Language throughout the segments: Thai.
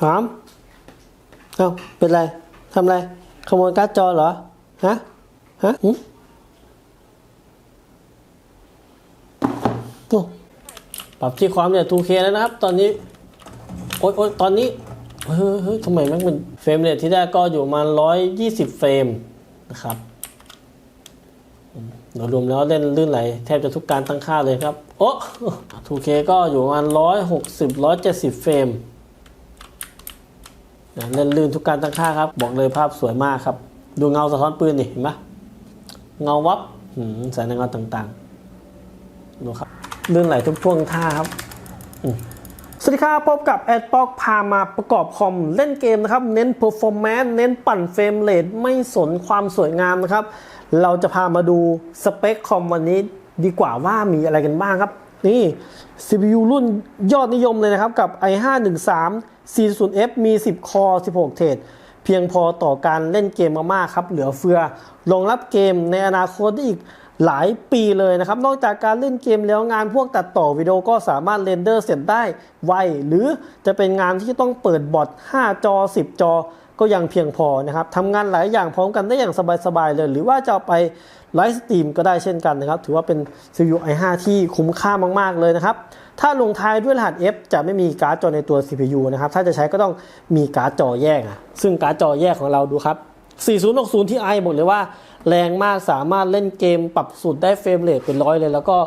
หอมเอ้าเป็นไรทำไร ขโมยการ์ดจอเหรอ ฮะ ฮะหึโอ้ปรับที่ความเนี่ย 2K แล้วนะครับ ตอนนี้ โอ๊ยโอ๊ยตอนนี้ เฮ้ยเฮ้ยทำไมแมันเป็นเฟรมเรทที่ได้ก็อยู่ประมาณ120 เฟรมนะครับโดยรวมแล้วเล่นลื่นไหลแทบจะทุกการตั้งค่าเลยครับ โอ้ 2K ก็อยู่ประมาณ160 170 เฟรม นะเล่นลื่นทุกการตั้งค่าครับ บอกเลยภาพสวยมากครับ ดูเงาสะท้อนปืนนี่เห็นไหมเงาวับแสงเงาต่างๆดูครับลื่นไหลทุกช่วงท่าครับสวัสดีครับพบกับแอดปอกพามาประกอบคอมเล่นเกมนะครับ เน้น performance เน้นปั่นเฟรมเรทไม่สนความสวยงามนะครับ เราจะพามาดูสเปคคอมวันนี้ดีกว่าว่ามีอะไรกันบ้างครับ นี่ CPU รุ่นยอดนิยมเลยนะครับ กับ i513 40F มี 10 คอ 16 เทรดเพียงพอต่อการเล่นเกมมากๆครับ เหลือเฟือรองรับเกมในอนาคตได้อีกหลายปีเลยนะครับ นอกจากการเล่นเกมแล้วงานพวกตัดต่อวิดีโอก็สามารถเรนเดอร์เสร็จได้ไว หรือจะเป็นงานที่ต้องเปิดบอท5จอ 10 จอ ก็ยังเพียงพอนะครับทำงานหลายอย่างพร้อมกันได้อย่างสบายๆเลย หรือว่าจะไปไลฟ์สตรีมก็ได้เช่นกันนะครับ ถือว่าเป็น CPU i5 ที่คุ้มค่ามากๆเลยนะครับ ถ้าลงท้ายด้วยรหัส F จะไม่มีการ์ดจอในตัว CPU นะครับ ถ้าจะใช้ก็ต้องมีการ์ดจอแยกอะซึ่งการ์ดจอแยกของเราดูครับ 4060 Ti บอกเลยว่า แรงมากสามารถเล่นเกมปรับสุดได้เฟรมเรทเป็นร้อยเลย แล้วก็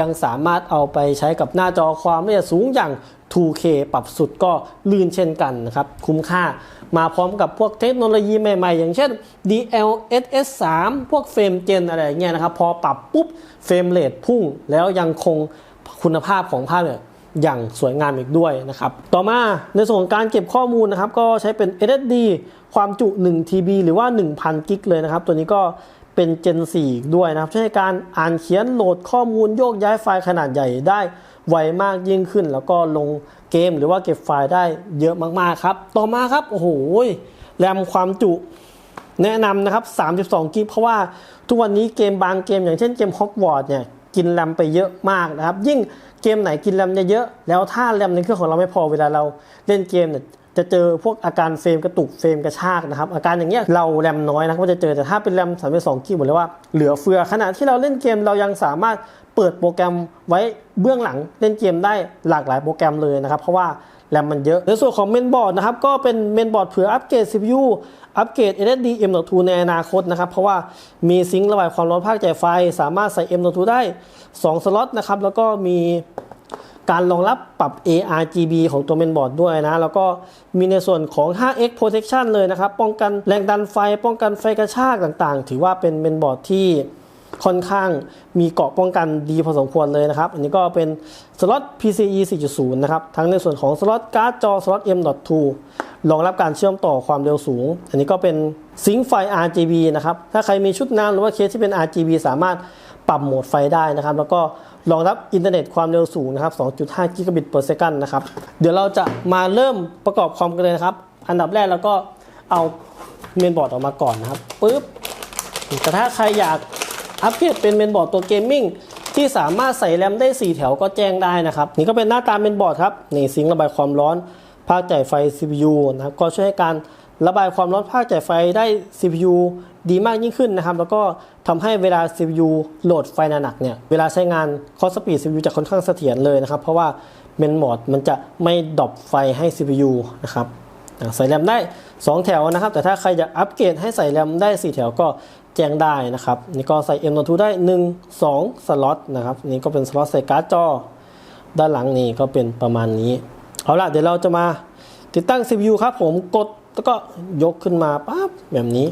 ยังสามารถเอาไปใช้กับหน้าจอความละเอียดสูงอย่าง 2K ปรับสุดก็ลื่นเช่นกันนะครับ คุ้มค่ามาพร้อมกับพวกเทคโนโลยีใหม่ๆ อย่างเช่น DLSS 3 พวกเฟรมเจนอะไรเงี้ยนะครับ พอปรับปุ๊บเฟรมเรทพุ่งแล้วยังคงคุณภาพของภาพเนี่ย อย่างสวยงามอีกด้วยนะครับ ต่อมาในส่วนของการเก็บข้อมูลนะครับ ก็ใช้เป็น SSD ความจุ 1 TB หรือว่า 1,000 กิกเลยนะครับ ตัวนี้ก็เป็น Gen 4 ด้วยนะครับ ช่วยให้การอ่านเขียนโหลดข้อมูลโยกย้ายไฟล์ขนาดใหญ่ได้ไวมากยิ่งขึ้น แล้วก็ลงเกมหรือว่าเก็บไฟล์ได้เยอะมากๆครับ ต่อมาครับโอ้โหแรมความจุแนะนำนะครับ 32 กิกเพราะว่าทุกวันนี้เกมบางเกมอย่างเช่นเกมฮอกวอตส์เนี่ย กินแรมไปเยอะมากนะครับ ยิ่งเกมไหนกินแรมเยอะๆแล้วถ้าแรมในเครื่องของเราไม่พอเวลาเราเล่นเกมเนี่ยจะเจอพวกอาการเฟรมกระตุกเฟรมกระชากนะครับ อาการอย่างเงี้ยเราแรมน้อยนะก็จะเจอแต่ถ้าเป็นแรม32กิกบอกเลยว่าเหลือเฟือขณะที่เราเล่นเกมเรายังสามารถเปิดโปรแกรมไว้เบื้องหลังเล่นเกมได้หลากหลายโปรแกรมเลยนะครับ เพราะว่า แรมมันเยอะ ในส่วนของเมนบอร์ดนะครับก็เป็นเมนบอร์ดเผื่ออัปเกรด CPU อัปเกรด SSD M.2 ในอนาคตนะครับ เพราะว่ามีซิงค์ระบายความร้อนภาคจ่ายไฟ สามารถใส่ M.2 ได้ 2 สล็อตนะครับ แล้วก็มีการรองรับปรับ ARGB ของตัวเมนบอร์ดด้วยนะ แล้วก็มีในส่วนของ 5x protection เลยนะครับ ป้องกันแรงดันไฟ ป้องกันไฟกระชากต่างๆ ถือว่าเป็นเมนบอร์ดที่ ค่อนข้างมีเกราะป้องกันดีพอสมควรเลยนะครับ อันนี้ก็เป็นสล็อต PCIe 4.0 นะครับ ทั้งในส่วนของสล็อตการ์ดจอสล็อต M.2 รองรับการเชื่อมต่อความเร็วสูง อันนี้ก็เป็นซิงค์ไฟ RGB นะครับ ถ้าใครมีชุดน้ำหรือว่าเคสที่เป็น RGB สามารถปรับโหมดไฟได้นะครับ แล้วก็รองรับอินเทอร์เน็ตความเร็วสูงนะครับ 2.5 กิกะบิต per second นะครับ เดี๋ยวเราจะมาเริ่มประกอบคอมกันเลยนะครับ อันดับแรกเราก็เอาเมนบอร์ดออกมาก่อนนะครับ ปึ๊บ แต่ถ้าใครอยาก อัปเกรดเป็นเมนบอร์ดตัวเกมมิ่งที่สามารถใส่แรมได้ 4 แถวก็แจ้งได้นะครับ นี่ก็เป็นหน้าตาเมนบอร์ดครับนี่ซิงระบายความร้อนภาคจ่ายไฟ CPU นะครับก็ช่วยให้การระบายความร้อนภาคจ่ายไฟได้ CPU ดีมากยิ่งขึ้นนะครับ แล้วก็ทำให้เวลา CPU โหลดไฟหนักเนี่ยเวลาใช้งานคอสปีด CPU จะค่อนข้างเสถียรเลยนะครับ เพราะว่าเมนบอร์ดมันจะไม่ดรอปไฟให้ CPU นะครับ ใส่แรมได้ 2 แถวนะครับ แต่ถ้าใครอยากอัปเกรดให้ใส่แรมได้ 4 แถวก็แจ้งได้นะครับ นี่ก็ใส่ M.2 ได้ 1 2 สล็อตนะครับนี่ก็เป็นสล็อตใส่การ์ดจอ ด้านหลังนี่ก็เป็นประมาณนี้ เอาล่ะเดี๋ยวเราจะมาติดตั้ง CPU ครับผมกดแล้วก็ยกขึ้นมาปั๊บแบบนี้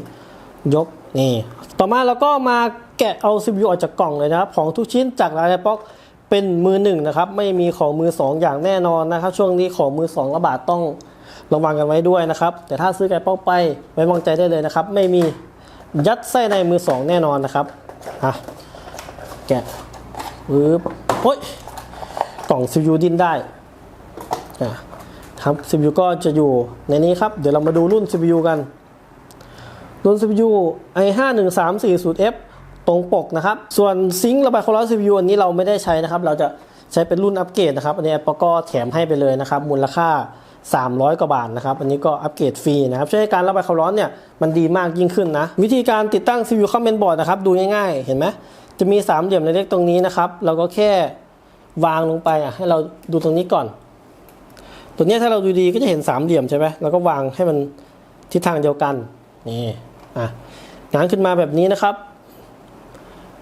ยกนี่ต่อมาเราก็มาแกะเอา CPU ออกจากกล่องเลยนะครับ ของทุกชิ้นจากลายป๊อกเป็นมือหนึ่งนะครับ ไม่มีของมือสองอย่างแน่นอนนะครับ ช่วงนี้ของมือสองระบาดต้อง ระวังกันไว้ด้วยนะครับ แต่ถ้าซื้อไก่ป๊อกไปไว้วางใจได้เลยนะครับ ไม่มียัดไส้ในมือสองแน่นอนนะครับอะแกะปึ๊บโอ้ยกล่อง CPU ดิ้นได้อะครับ CPU ก็จะอยู่ในนี้ครับ เดี๋ยวเรามาดูรุ่น CPU กัน รุ่น CPU i51340F ตรงปกนะครับ ส่วนซิงค์ระบายความร้อน CPU อันนี้เราไม่ได้ใช้นะครับ เราจะ ใช้เป็นรุ่นอัปเกรดนะครับ อันนี้ Apple ก็แถมให้ไปเลยนะครับ มูลค่า 300 กว่าบาทนะครับ อันนี้ก็อัปเกรดฟรีนะครับ ช่วยให้การระบายความร้อนเนี่ยมันดีมากยิ่งขึ้นนะ วิธีการติดตั้ง CPU เข้าเมนบอร์ดนะครับ ดูง่ายๆ เห็นไหมจะมีสามเหลี่ยมเล็กๆตรงนี้นะครับ เราก็แค่วางลงไปอะให้เราดูตรงนี้ก่อน ตัวนี้ถ้าเราดูดีก็จะเห็นสามเหลี่ยมใช่ไหมแล้วก็วางให้มันทิศทางเดียวกันนี่อะงานขึ้นมาแบบนี้นะครับ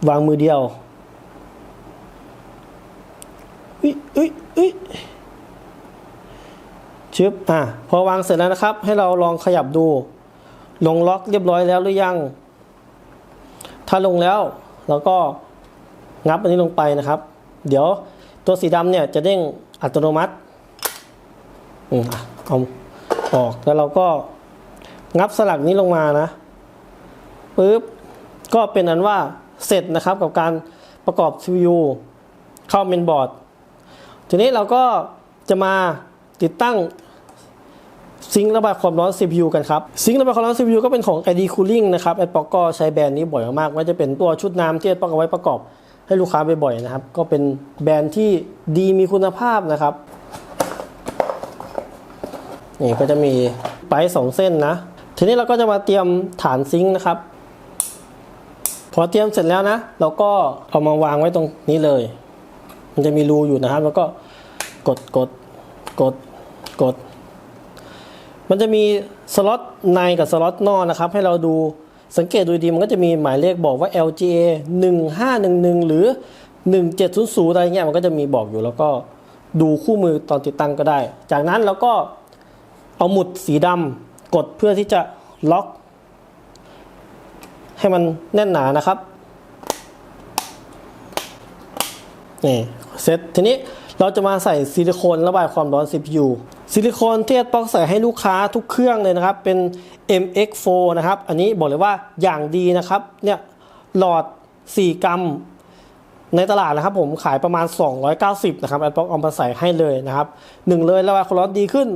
วางมือเดียว อ้ยอ้ยอุ้ยชึบอะพอวางเสร็จแล้วนะครับ ให้เราลองขยับดู ลงล็อกเรียบร้อยแล้วหรือยัง ถ้าลงแล้วเราก็งับอันนี้ลงไปนะครับ เดี๋ยวตัวสีดำเนี่ยจะเด้งอัตโนมัติอืมเอาออกแล้วเราก็งับสลักนี้ลงมานะปุ๊บก็เป็นอันว่าเสร็จนะครับกับการประกอบ CPU เข้าเมนบอร์ด ทีนี้เราก็จะมาติดตั้งซิงค์ระบายความร้อน CPU กันครับ ซิงค์ระบายความร้อน CPU ก็เป็นของ ID Cooling นะครับไอปอกก็ใช้แบรนด์นี้บ่อยมากๆว่าจะเป็นตัวชุดน้ำที่ไอปอกเอาไว้ประกอบให้ลูกค้าบ่อยๆนะครับ ก็เป็นแบรนด์ที่ดีมีคุณภาพนะครับ นี่ก็จะมีไปสองเส้นนะ ทีนี้เราก็จะมาเตรียมฐานซิงค์นะครับ พอเตรียมเสร็จแล้วนะ เราก็เอามาวางไว้ตรงนี้เลย มันจะมีรูอยู่นะครับ แล้วก็ กดกดกดกด มันจะมีสล็อตในกับสล็อตนอกนะครับ ให้เราดูสังเกตดูดีมันก็จะมีหมายเลขบอกว่า LGA 1511 หรือ 1700 อะไรเงี้ยมันก็จะมีบอกอยู่แล้วก็ดูคู่มือตอนติดตั้งก็ได้ จากนั้นเราก็เอาหมุดสีดำกดเพื่อที่จะล็อก ให้มันแน่นหนานะครับนี่เสร็จทีนี้ เราจะมาใส่ซิลิโคนระบายความร้อน CPU ซิลิโคนที่แอดป๊อกใส่ให้ลูกค้าทุกเครื่องเลยนะครับ เป็น MX4 นะครับ อันนี้บอกเลยว่าอย่างดีนะครับ เนี่ยหลอด 4 กรัม ในตลาดนะครับผมขายประมาณ 290 นะครับแอดป๊อกเอามาใส่ให้เลยนะครับหนึ่งเลยระบายความร้อนดีขึ้น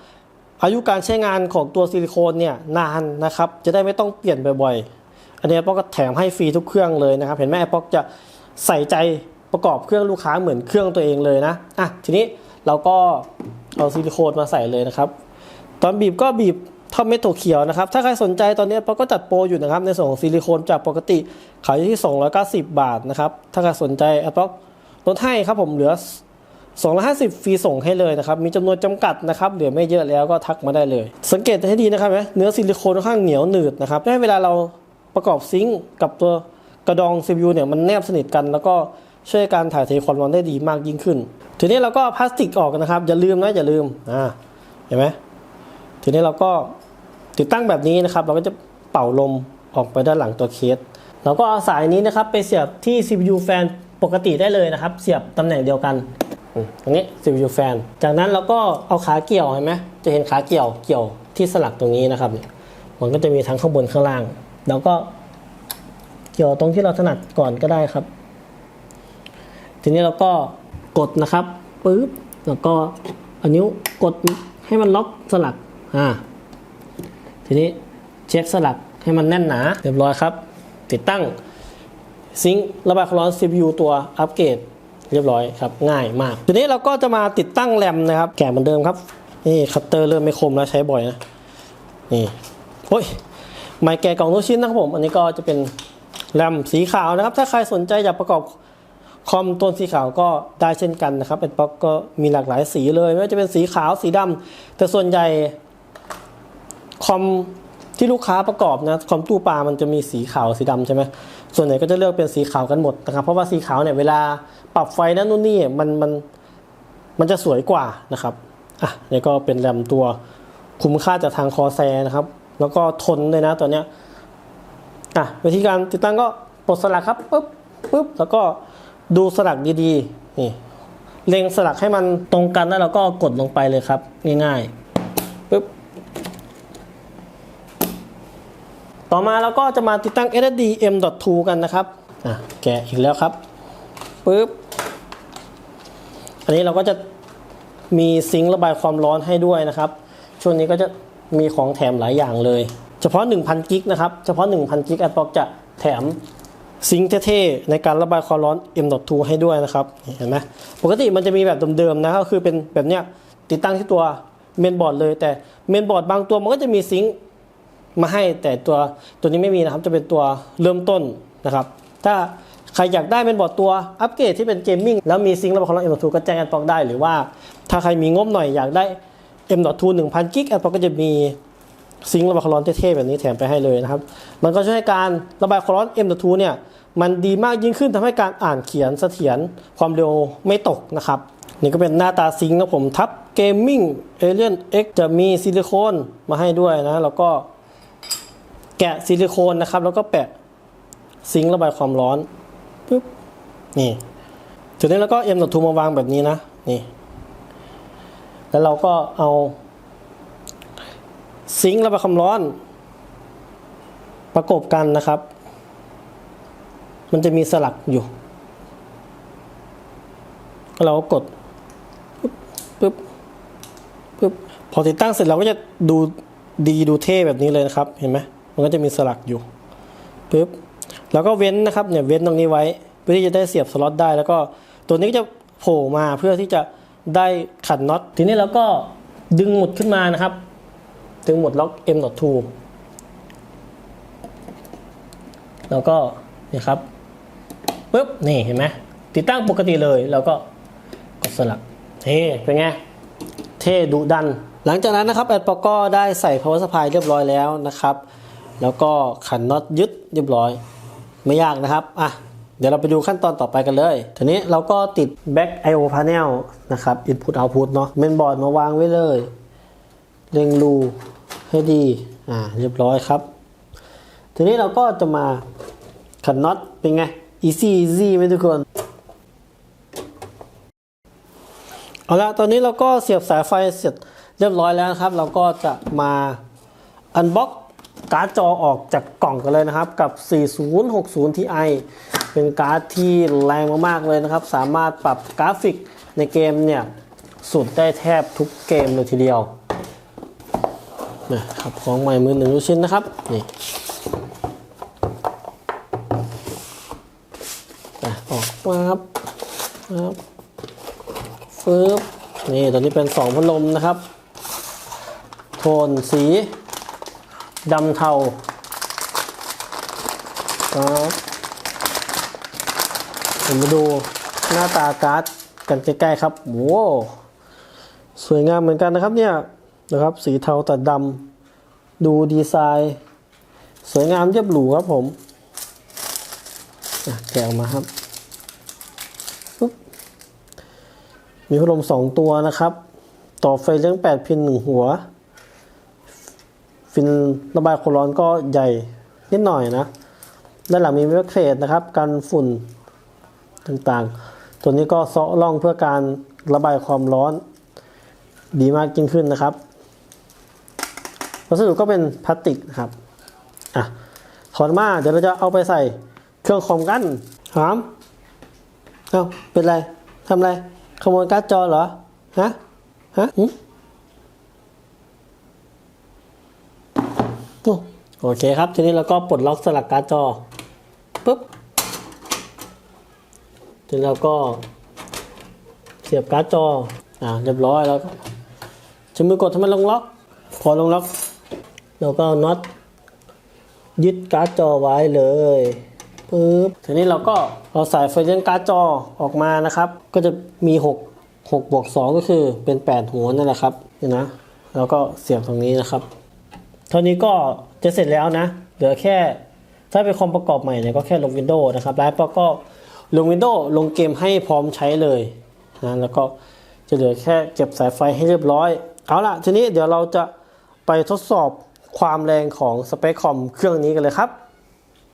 2 อายุการใช้งานของตัวซิลิโคนเนี่ยนานนะครับ จะได้ไม่ต้องเปลี่ยนบ่อยๆ อันนี้แอปป๊อกก็แถมให้ฟรีทุกเครื่องเลยนะครับ เห็นไหมแอปป๊อกจะใส่ใจ ประกอบเครื่องลูกค้าเหมือนเครื่องตัวเองเลยนะอะทีนี้เราก็เอาซิลิโคนมาใส่เลยนะครับ ตอนบีบก็บีบเท่าเม็ดถั่วเขียวนะครับ ถ้าใครสนใจตอนนี้ป๊อกก็จัดโปรอยู่นะครับ ในส่วนของซิลิโคนจากปกติขายอยู่ที่ 290 บาทนะครับ ถ้าใครสนใจแอปป๊อกลดให้ครับผมเหลือ 250 ฟรีส่งให้เลยนะครับ มีจำนวนจำกัดนะครับ เหลือไม่เยอะแล้วก็ทักมาได้เลย สังเกตให้ดีนะครับเนื้อซิลิโคนค่อนข้างเหนียวหนืดนะครับให้เวลาเราประกอบซิงค์กับตัวกระดอง CPU เนี่ยมันแนบสนิทกันแล้วก็ ช่วยการถ่ายเทความร้อนได้ดีมากยิ่งขึ้น ทีนี้เราก็พลาสติกออกนะครับ อย่าลืมนะอย่าลืมอ่าเห็นไหมทีนี้เราก็ติดตั้งแบบนี้นะครับ เราก็จะเป่าลมออกไปด้านหลังตัวเคสเราก็เอาสายนี้นะครับไปเสียบที่ CPU แฟนปกติได้เลยนะครับ เสียบตำแหน่งเดียวกันตรงนี้ CPU แฟนจากนั้นเราก็เอาขาเกี่ยวเห็นไหมจะเห็นขาเกี่ยวเกี่ยวที่สลักตรงนี้นะครับ มันก็จะมีทั้งข้างบนข้างล่าง แล้วก็เกี่ยวตรงที่เราถนัดก่อนก็ได้ครับ ทีนี้เราก็กดนะครับปึ๊บแล้วก็เอานิ้วกดให้มันล็อกสลักอ่าทีนี้เช็คสลักให้มันแน่นหนาเรียบร้อยครับ ติดตั้งซิงค์ระบายความร้อน CPU ตัวอัปเกรดเรียบร้อยครับ ง่ายมาก ทีนี้เราก็จะมาติดตั้งแรมนะครับ แกะเหมือนเดิมครับ นี่คัตเตอร์เริ่มไม่คมแล้วใช้บ่อยนะ นี่โอ้ยไม้แกะกล่องทุกชิ้นนะครับผม อันนี้ก็จะเป็นแรมสีขาวนะครับ ถ้าใครสนใจอยากประกอบ คอมตัวสีขาวก็ได้เช่นกันนะครับเป็นป๊อกก็มีหลากหลายสีเลย ไม่ว่าจะเป็นสีขาวสีดำแต่ส่วนใหญ่คอมที่ลูกค้าประกอบนะคอมตู้ปลามันจะมีสีขาวสีดำใช่ไหมส่วนใหญ่ก็จะเลือกเป็นสีขาวกันหมดนะครับ เพราะว่าสีขาวเนี่ยเวลาปรับไฟนั่นนู่นนี่มันมันมันจะสวยกว่านะครับอะนี่ก็เป็นแรมตัวคุ้มค่าจากทางคอแซนะครับ แล้วก็ทนเลยนะตัวเนี้ยอะวิธีการติดตั้งก็ปลดสลักครับปุ๊บปุ๊บแล้วก็ ดูสลักดีๆนี่เล็งสลักให้มันตรงกันแล้วเราก็กดลงไปเลยครับ ง่ายๆปุ๊บต่อมาเราก็จะมาติดตั้ง SSD M.2 กันนะครับอะแกะอีกแล้วครับปุ๊บอันนี้เราก็จะมีซิงค์ระบายความร้อนให้ด้วยนะครับ ช่วงนี้ก็จะมีของแถมหลายอย่างเลย เฉพาะ 1,000 กิกนะครับ เฉพาะ 1,000 กิกแอดบอกจะแถม ซิงค์เท่ๆในการระบายความร้อน M.2 ให้ด้วยนะครับเห็นไหมปกติมันจะมีแบบเดิมๆนะก็คือเป็นแบบเนี้ยติดตั้งที่ตัวเมนบอร์ดเลย แต่เมนบอร์ดบางตัวมันก็จะมีซิงค์มาให้แต่ตัวตัวนี้ไม่มีนะครับจะเป็นตัวเริ่มต้นนะครับถ้าใครอยากได้เมนบอร์ดตัวอัปเกรดที่เป็นเกมมิ่งแล้วมีซิงค์ระบบของเรา M.2 ก็แจ้งแอดปอกได้ หรือว่าถ้าใครมีงบหน่อยอยากได้ M.2 1000กิกแอปอกก็จะมี ซิงค์ระบายความร้อนเท่ๆแบบนี้แถมไปให้เลยนะครับ มันก็ช่วยให้การระบายความร้อน M.2 เนี่ยมันดีมากยิ่งขึ้นทำให้การอ่านเขียนเสถียรความเร็วไม่ตกนะครับ นี่ก็เป็นหน้าตาซิงค์นะผมทับเกมมิ่งเอเลียน X จะมีซิลิโคนมาให้ด้วยนะ แล้วก็แกะซิลิโคนนะครับ แล้วก็แปะซิงค์ระบายความร้อนปึ๊บนี่ทีนี้เราก็ M.2 มาวางแบบนี้นะนี่ แล้วเราก็เอา ซิงค์ระบายความร้อน ประกบกันนะครับ มันจะมีสลักอยู่ เราก็กดปึ๊บปึ๊บปึ๊บพอติดตั้งเสร็จเราก็จะดูดีดูเท่แบบนี้เลยนะครับ เห็นไหมมันก็จะมีสลักอยู่ปึ๊บแล้วก็เว้นนะครับเนี่ยเว้นตรงนี้ไว้ เพื่อที่จะได้เสียบสล็อตได้ แล้วก็ตัวนี้ก็จะโผล่มาเพื่อที่จะได้ขันน็อตทีนี้เราก็ดึงหมุดขึ้นมานะครับ ถึงหมดล็อก M.2 แล้วก็นี่ครับปุ๊บนี่เห็นไหมติดตั้งปกติเลยแล้วก็กดสลักเท่เป็นไง เท่ดุดัน หลังจากนั้นนะครับแอดปอก็ได้ใส่ power supply เรียบร้อยแล้วนะครับ แล้วก็ขันน็อตยึดเรียบร้อย ไม่ยากนะครับอะเดี๋ยวเราไปดูขั้นตอนต่อไปกันเลย ทีนี้เราก็ติด back IO panel นะครับ input output เนาะเมนบอร์ดมาวางไว้เลยเล็งรู ให้ดี อ่า เรียบร้อยครับ ทีนี้เราก็จะมาขันน็อตเป็นไง easy easy ไหมทุกคน เอาละตอนนี้เราก็เสียบสายไฟเสร็จเรียบร้อยแล้วนะครับ เราก็จะมาอันบ็อกการ์ดจอออกจากกล่องกันเลยนะครับ กับ 4060 Ti เป็นการ์ดที่แรงมากๆเลยนะครับ สามารถปรับกราฟิกในเกมเนี่ยสุดได้แทบทุกเกมเลยทีเดียว นะครับของใหม่มือหนึ่งลูกชิ้นนะครับนี่อะออกมาครับครับฟืบนี่ตัวนี้เป็นสองพัดลมนะครับ โทนสีดำเทาครับผมมาดูหน้าตาการ์ดกันใกล้ๆครับโว้สวยงามเหมือนกันนะครับเนี่ย นะครับ สีเทาตัดดำดูดีไซน์ สวยงามเรียบหรูครับผมแกะออกมาครับมีพัดลมสองตัวนะครับ ต่อไฟเลี้ยงแปดพินหนึ่งหัว ฟินระบายความร้อนก็ใหญ่นิดหน่อยนะด้านหลังมีแบ็คเฟสนะครับ กันฝุ่นต่างๆ ตัวนี้ก็เซาะร่องเพื่อการระบายความร้อน ดีมากยิ่งขึ้นนะครับ วัสดุก็เป็นพลาสติกนะครับอะถอนมาเดี๋ยวเราจะเอาไปใส่เครื่องคอมกันหามเอ้าเป็นไรทำไรขโมยการ์ดจอเหรอฮะฮะโอ้โอเคครับ ทีนี้เราก็ปลดล็อกสลักการ์ดจอปุ๊บทีนี้เราก็เสียบการ์ดจออ่าเรียบร้อยแล้วใช้มือกดทำไมลงล็อก พอลงล็อก เราก็น็อตยึดการ์ดจอไว้เลยปึ๊บทีนี้เราก็เอาสายไฟเลี้ยงการ์ดจอออกมานะครับ ก็จะมี 6 6บวก2ก็คือเป็น 8 หัวนั่นแหละครับนี่นะแล้วก็เสียบตรงนี้นะครับ เท่านี้ก็จะเสร็จแล้วนะ เหลือแค่ถ้าเป็นคอมประกอบใหม่เนี่ยก็แค่ลง Windows นะครับแล้วก็ลง Windows ลงเกมให้พร้อมใช้เลยนะแล้วก็จะเหลือแค่เก็บสายไฟให้เรียบร้อย เอาละทีนี้เดี๋ยวเราจะไปทดสอบ ความแรงของสเปคคอมเครื่องนี้กันเลยครับ